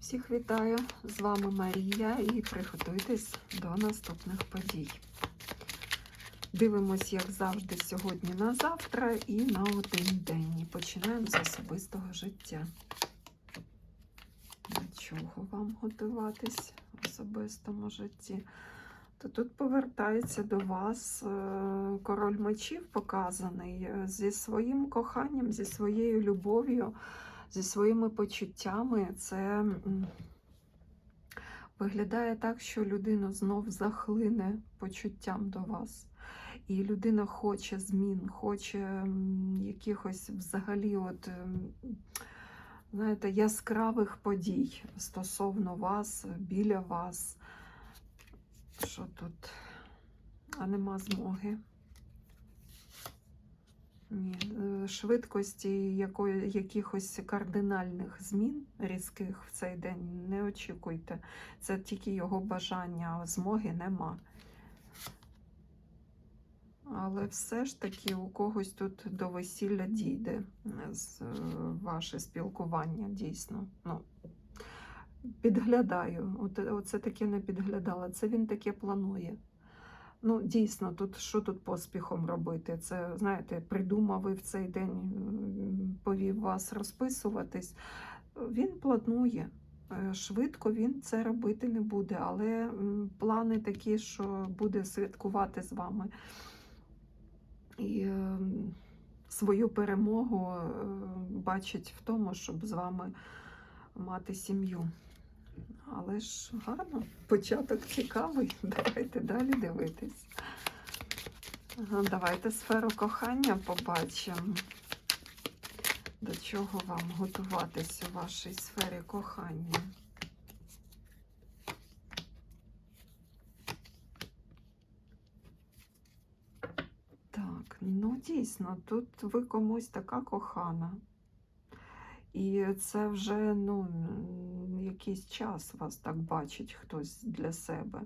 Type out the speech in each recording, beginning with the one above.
Всіх вітаю! З вами Марія і приготуйтесь до наступних подій. Дивимось, як завжди, сьогодні на завтра і на один день. І починаємо з особистого життя. До чого вам готуватись в особистому житті? То тут повертається до вас е, король мечів показаний е, зі своїм коханням, зі своєю любов'ю зі своїми почуттями, це виглядає так, що людина знов захлине почуттям до вас. І людина хоче змін, хоче якихось взагалі, от, знаєте, яскравих подій стосовно вас, біля вас. Що тут? А нема змоги. Ні, е, швидкості якої, якихось кардинальних змін різких в цей день не очікуйте. Це тільки його бажання, змоги нема. Але все ж таки у когось тут до весілля дійде е, з, е, ваше спілкування дійсно. Ну, підглядаю. От, оце таке не підглядала. Це він таке планує. Ну, дійсно, тут що тут поспіхом робити? Це, знаєте, придумав і в цей день повів вас розписуватись. Він планує. Е, Швидко він це робити не буде, але плани такі, що буде святкувати з вами. І е, свою перемогу е, бачить в тому, щоб з вами мати сім'ю. Але ж гарно, початок цікавий. Давайте далі дивитись. Давайте сферу кохання побачимо. До чого вам готуватись у вашій сфері кохання? Так, ну дійсно, тут ви комусь така кохана. І це вже ну, якийсь час вас так бачить хтось для себе.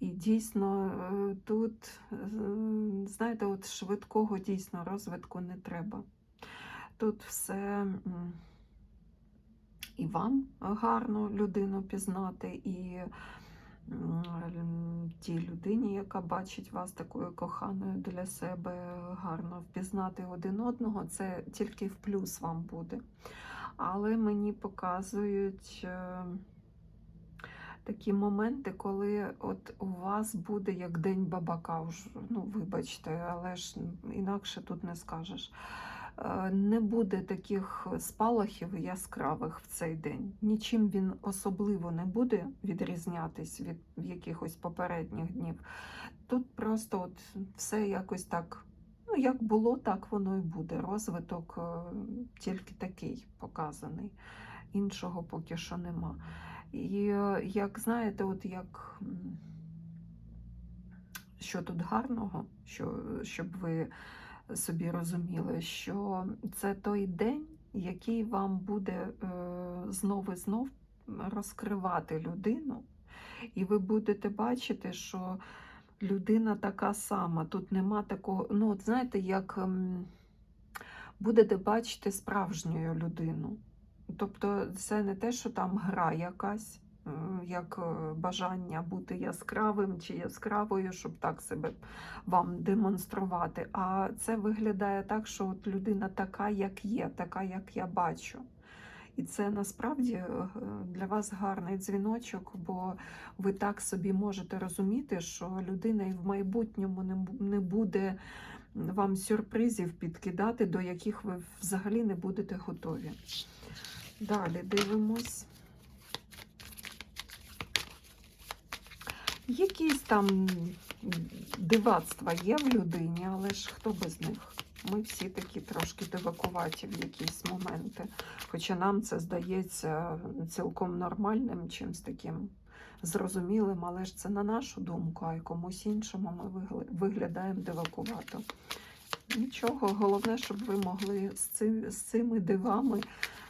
І дійсно е, тут, е, знаєте, от швидкого дійсно розвитку не треба. Тут все і вам гарно людину пізнати, і тій людині, яка бачить вас такою коханою для себе, гарно впізнати один одного, це тільки в плюс вам буде. Але мені показують е, такі моменти, коли от у вас буде як день бабака. Ну, вибачте, але ж інакше тут не скажеш. Е, Не буде таких спалахів яскравих в цей день. Нічим він особливо не буде відрізнятись від якихось попередніх днів. Тут просто от все якось так. Ну, як було, так воно і буде. Розвиток е, тільки такий показаний. Іншого поки що нема. І е, як знаєте, от як що тут гарного, що, щоб ви собі розуміли, що це той день, який вам буде е, знов і знов розкривати людину, і ви будете бачити, що людина така сама. Тут нема такого, ну, от знаєте, як ем, будете бачити справжню людину. Тобто це не те, що там гра якась, е, як е, бажання бути яскравим чи яскравою, щоб так себе вам демонструвати. А це виглядає так, що от людина така, як є, така, як я бачу. І це насправді е, для вас гарний дзвіночок, бо ви так собі можете розуміти, що людина і в майбутньому не буде вам сюрпризів підкидати, до яких ви взагалі не будете готові. Далі дивимось. Якісь там дивацтва є в людині, але ж хто без них? Ми всі такі трошки дивакуваті в якісь моменти. Хоча нам це здається цілком нормальним, чимось таким зрозумілим, але ж це на нашу думку, а й комусь іншому ми виглядаємо дивакувато. Нічого, головне, щоб ви могли з, цим, з цими дивами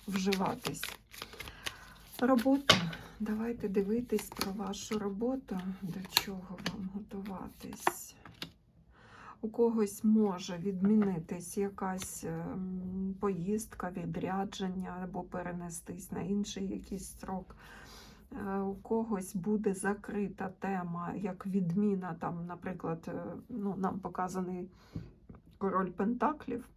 вживатись. Робота. Давайте дивитись про вашу роботу, до чого вам готуватись. У когось може відмінитись якась ем, поїздка, відрядження або перенестись на інший якийсь строк. Е, У когось буде закрита тема, як відміна, там, наприклад, е, ну, нам показаний король Пентаклів.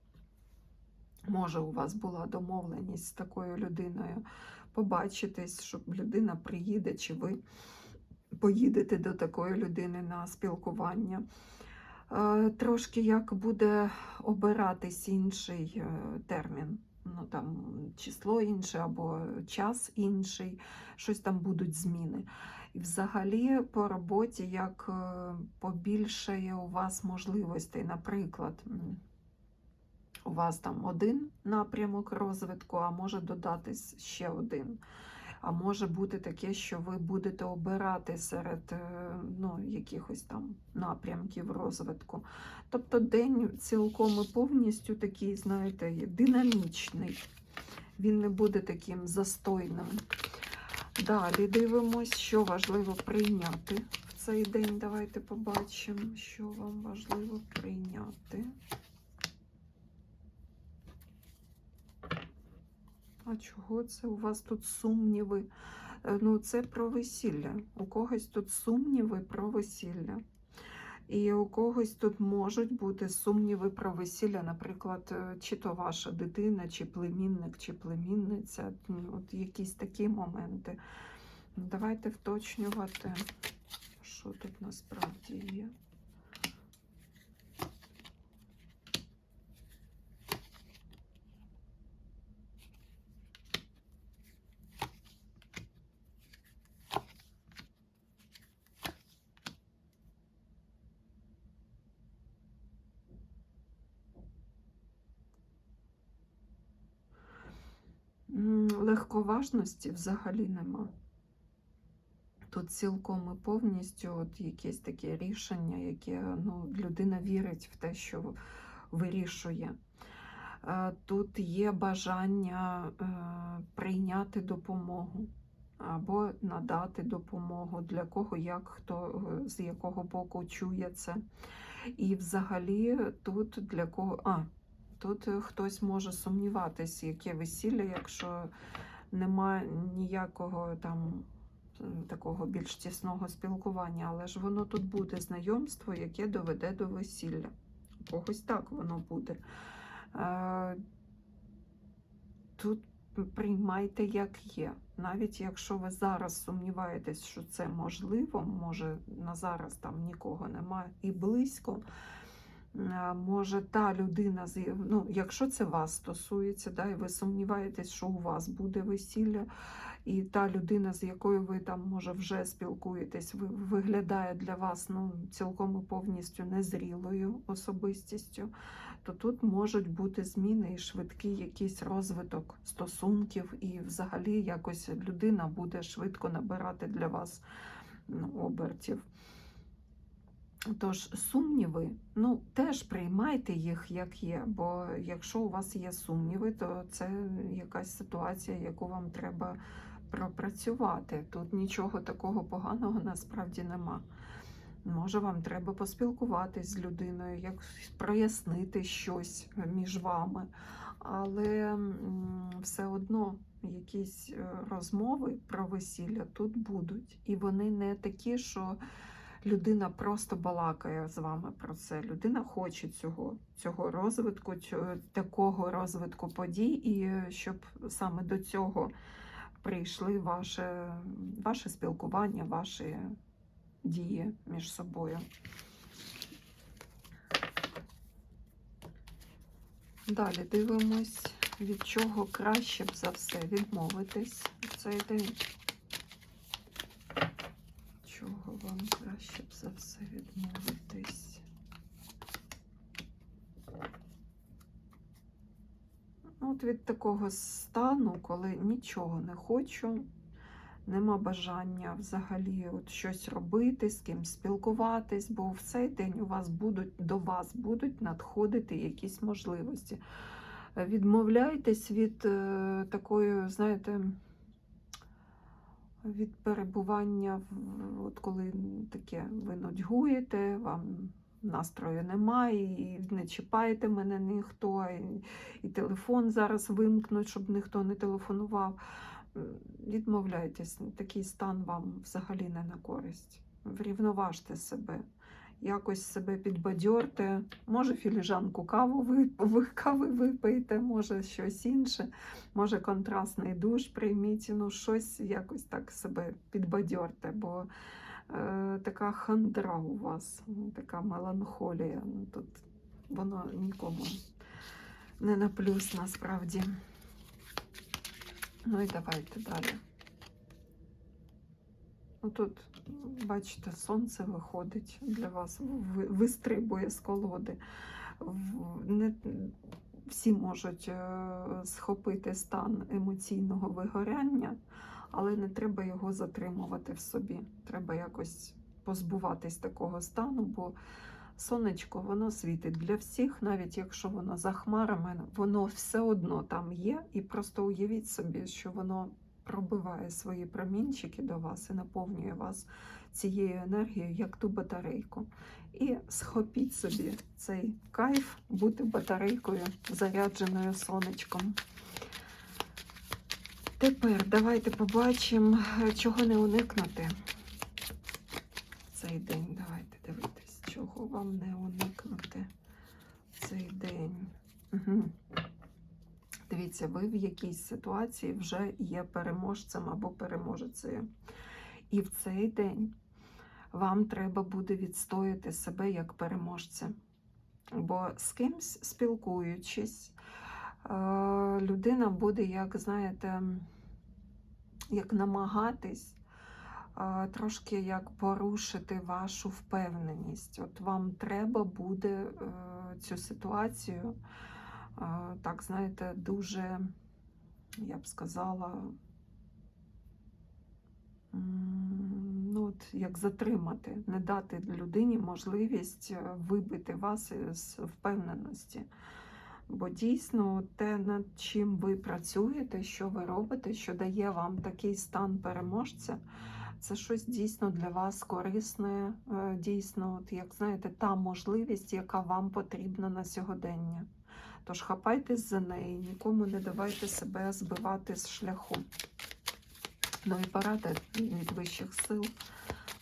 Може, у вас була домовленість з такою людиною побачитись, щоб людина приїде, чи ви поїдете до такої людини на спілкування. Е, Трошки як буде обиратись інший е, термін, ну там число інше або час інший, щось там будуть зміни. І взагалі по роботі як е, побільшає у вас можливостей, наприклад. у вас там один напрямок розвитку, а може додатись ще один. А може бути таке, що ви будете обирати серед е, ну, якихось там напрямків розвитку. Тобто день цілком і повністю такий, знаєте, динамічний. Він не буде таким застойним. Далі дивимось, що важливо прийняти в цей день. Давайте побачимо, що вам важливо прийняти. А чого це у вас тут сумніви? Е, Ну, це про весілля. У когось тут сумніви про весілля. І у когось тут можуть бути сумніви про весілля, наприклад, е, чи то ваша дитина, чи племінник, чи племінниця. Ну, От якісь такі моменти. Давайте вточнювати, що тут насправді є. Легковажності взагалі нема. Тут цілком і повністю от якесь таке рішення, яке ну, людина вірить в те, що вирішує. Е, Тут є бажання е, прийняти допомогу або надати допомогу, для кого, як хто е, з якого боку чує це. І взагалі тут для кого. А, Тут хтось може сумніватись, яке весілля, якщо немає ніякого там е, такого більш тісного спілкування, але ж воно тут буде знайомство, яке доведе до весілля. Когось так воно буде. Е, Тут приймайте, як є. Навіть якщо ви зараз сумніваєтесь, що це можливо, може на зараз там нікого немає і близько. Е, Може, та людина, ну, якщо це вас стосується, да, і ви сумніваєтесь, що у вас буде весілля, і та людина, з якою ви там, може, вже спілкуєтесь, ви, виглядає для вас ну, цілком і повністю незрілою особистістю, то тут можуть бути зміни і швидкий якийсь розвиток стосунків, і взагалі якось людина буде швидко набирати для вас ну, обертів. Тож сумніви, ну теж приймайте їх як є, бо якщо у вас є сумніви, то це якась ситуація, яку вам треба пропрацювати. Тут нічого такого поганого насправді нема. Може, вам треба поспілкуватись з людиною, як прояснити щось між вами, але все одно якісь е, розмови про весілля тут будуть. І вони не такі, що людина просто балакає з вами про це. Людина хоче цього, цього розвитку, цього, такого розвитку подій, і е, щоб саме до цього прийшли ваше, ваше спілкування, ваші дії між собою. Далі дивимось, від чого краще б за все відмовитись в цей день. Чого вам краще б за все відмовитись? От від такого стану, коли нічого не хочу, нема бажання взагалі от щось робити, з ким спілкуватись, бо в цей день у вас будуть до вас будуть надходити якісь можливості. Відмовляйтесь від е, такої, знаєте, від перебування, от коли таке ви нудьгуєте, вам настрою немає, і не чіпайте мене ніхто, і, і телефон зараз вимкнуть, щоб ніхто не телефонував. Відмовляйтесь, такий стан вам взагалі не на користь. Врівноважте себе, якось себе підбадьорте. Може, філіжанку каву ви, ви, кави випийте, може щось інше, може контрастний душ прийміть, ну щось якось так себе підбадьорте, бо е, така хандра у вас, така меланхолія. Ну, Тут воно нікому не на плюс насправді. Ну і давайте далі. Ну тут, бачите, сонце виходить для вас, вистрибує з колоди. Не всі можуть е, схопити стан емоційного вигоряння, але не треба його затримувати в собі. Треба якось позбуватись такого стану, бо сонечко воно світить для всіх, навіть якщо воно за хмарами, воно все одно там є. І просто уявіть собі, що воно пробиває свої промінчики до вас і наповнює вас цією енергією, як ту батарейку. І схопіть собі цей кайф бути батарейкою, зарядженою сонечком. Тепер давайте побачимо, чого не уникнути цей день. Давайте дивитись, чого вам не уникнути цей день. Угу. Дивіться, ви в якійсь ситуації вже є переможцем або переможецею. І в цей день вам треба буде відстояти себе як переможця. Бо з кимсь спілкуючись, е, людина буде, як знаєте, як намагатись е, трошки як порушити вашу впевненість. От вам треба буде е, цю ситуацію, так знаєте, дуже, я б сказала, ну, от, як затримати, не дати людині можливість е, вибити вас з впевненості. Бо дійсно те, над чим ви працюєте, що ви робите, що дає вам такий стан переможця, це щось дійсно для вас корисне, е, дійсно, от, як знаєте, та можливість, яка вам потрібна на сьогодення. Тож хапайтесь за неї, нікому не давайте себе збивати з шляху. Ну і порада від вищих сил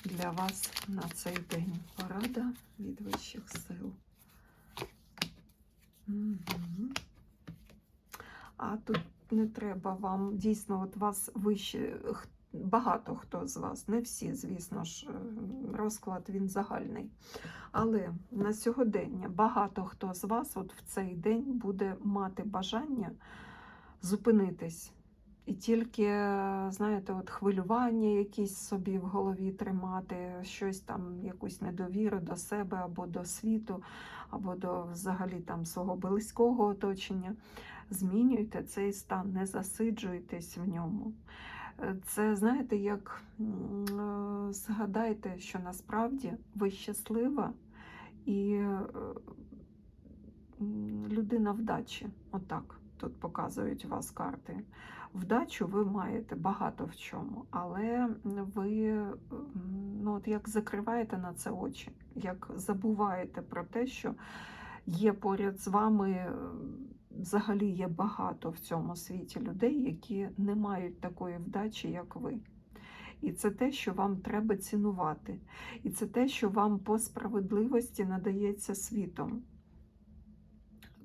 для вас на цей день. Порада від вищих сил. Мгм. А тут не треба вам дійсно, от вас вище багато хто з вас, не всі, звісно ж, е, розклад він загальний. Але на сьогодення багато хто з вас от в цей день буде мати бажання зупинитись. І тільки, знаєте, от хвилювання якісь собі в голові тримати, щось там, якусь недовіру до себе або до світу, або до взагалі там свого близького оточення. Змінюйте цей стан, не засиджуйтесь в ньому. Це, знаєте, як згадайте, що насправді ви щаслива і е, людина вдачі. Отак тут показують вас карти. Вдачу ви маєте багато в чому, але ви ну, от як закриваєте на це очі, як забуваєте про те, що є поряд з вами, взагалі є багато в цьому світі людей, які не мають такої вдачі, як ви. І це те, що вам треба цінувати. І це те, що вам по справедливості надається світом.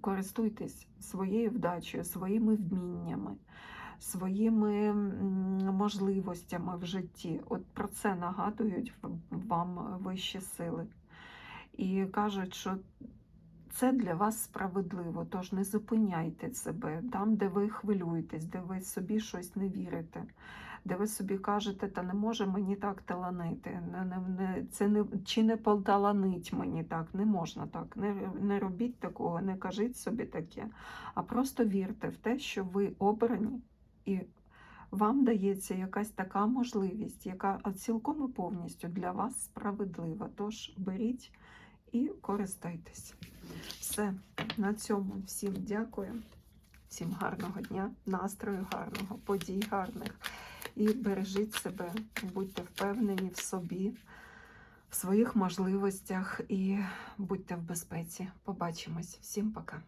Користуйтесь своєю вдачею, своїми вміннями, своїми можливостями в житті. От про це нагадують вам вищі сили. І кажуть, що це для вас справедливо, тож не зупиняйте себе там, де ви хвилюєтесь, де ви собі щось не вірите, де ви собі кажете, та не може мені так таланити, не, не, не, це не, чи не поталанить мені так, не можна так, не, не робіть такого, не кажіть собі таке, а просто вірте в те, що ви обрані і вам дається якась така можливість, яка цілком і повністю для вас справедлива. Тож беріть і користайтесь. Все, на цьому всім дякую. Всім гарного дня, настрою гарного, подій гарних. І бережіть себе, будьте впевнені в собі, в своїх можливостях і будьте в безпеці. Побачимось. Всім пока.